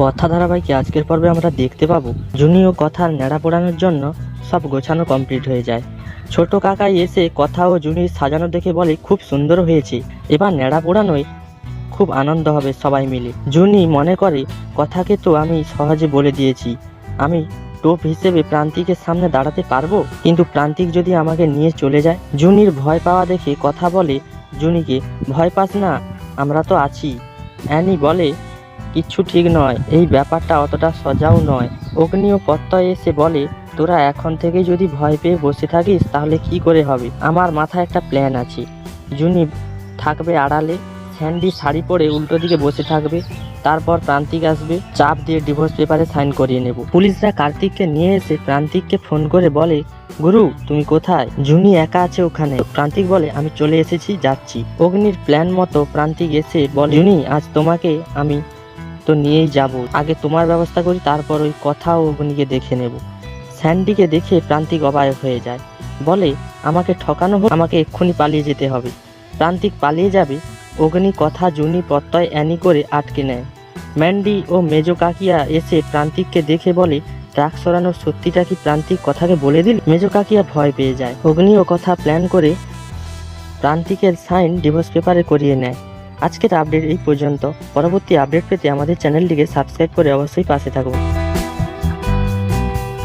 কথা ধারাবাহিকে আজকের পর্বে আমরা দেখতে পাবো। জুনি ও কথার ন্যাড়া পোড়ানোর জন্য সব গোছানো কমপ্লিট হয়ে যায়। ছোট কাকাই এসে কথা ও জুনির সাজানো দেখে বলে, খুব সুন্দর হয়েছে। এবার ন্যাড়া পোড়ানোয় খুব আনন্দ হবে সবাই মিলে। জুনি মনে করে, কথাকে তো আমি সহজে বলে দিয়েছি। আমি টোপ হিসেবে প্রান্তিকের সামনে দাঁড়াতে পারব? কিন্তু প্রান্তিক যদি আমাকে নিয়ে চলে যায়? জুনির ভয় পাওয়া দেখে কথা বলে, জুনিকে, ভয় পাস না, আমরা তো আছি। অ্যানি বলে কিচ্ছু ঠিক নয়। এই ব্যাপারটা অতটা সজাও নয়। অগ্নি ও প্রত্যয় এসে বলে, তোরা এখন থেকে যদি ভয় পেয়ে বসে থাকিস, তাহলে কি করে হবে? আমার মাথায় একটা প্ল্যান আছে। জুনি থাকবে আড়ালে, স্যান্ডি শাড়ি পরে উল্টো দিকে বসে থাকবে, তারপর প্রান্তিক আসবে, চাপ দিয়ে ডিভোর্স পেপারে সাইন করিয়ে নেব। পুলিশরা কার্তিককে নিয়ে এসে প্রান্তিককে ফোন করে বলে, গুরু, তুমি কোথায়? জুনি একা আছে ওখানে। প্রান্তিক বলে, আমি চলে এসেছি, যাচ্ছি। অগ্নির প্ল্যান মতো প্রান্তিক এসে বলে, জুনি, আজ তোমাকে আমি তো নিয়েই যাব। আগে তোমার ব্যবস্থা করি, তারপর ওই কথা ও অগ্নিকে দেখে নেব। স্যান্ডিকে দেখে প্রান্তিক অবায়ক হয়ে যায়। বলে, আমাকে ঠকানো হোক আমাকে এক্ষুনি পালিয়ে যেতে হবে। প্রান্তিক পালিয়ে যাবে, অগ্নি কথা জুনি প্রত্যয় অ্যানি করে আটকে নেয়। ম্যান্ডি ও মেজো কাকিয়া এসে প্রান্তিককে দেখে বলে ট্রাক সরানোর সত্যিটা কি প্রান্তিক কথাকে বলে দিল? মেজো কাকিয়া ভয় পেয়ে যায়। অগ্নি ও কথা প্ল্যান করে প্রান্তিকের সাইন ডিভোর্স পেপারে করিয়ে নেয়। আজকের আপডেট এই পর্যন্ত। পরবর্তী আপডেট পেতে আমাদের চ্যানেলটিকে সাবস্ক্রাইব করে অবশ্যই পাশে থাকুন।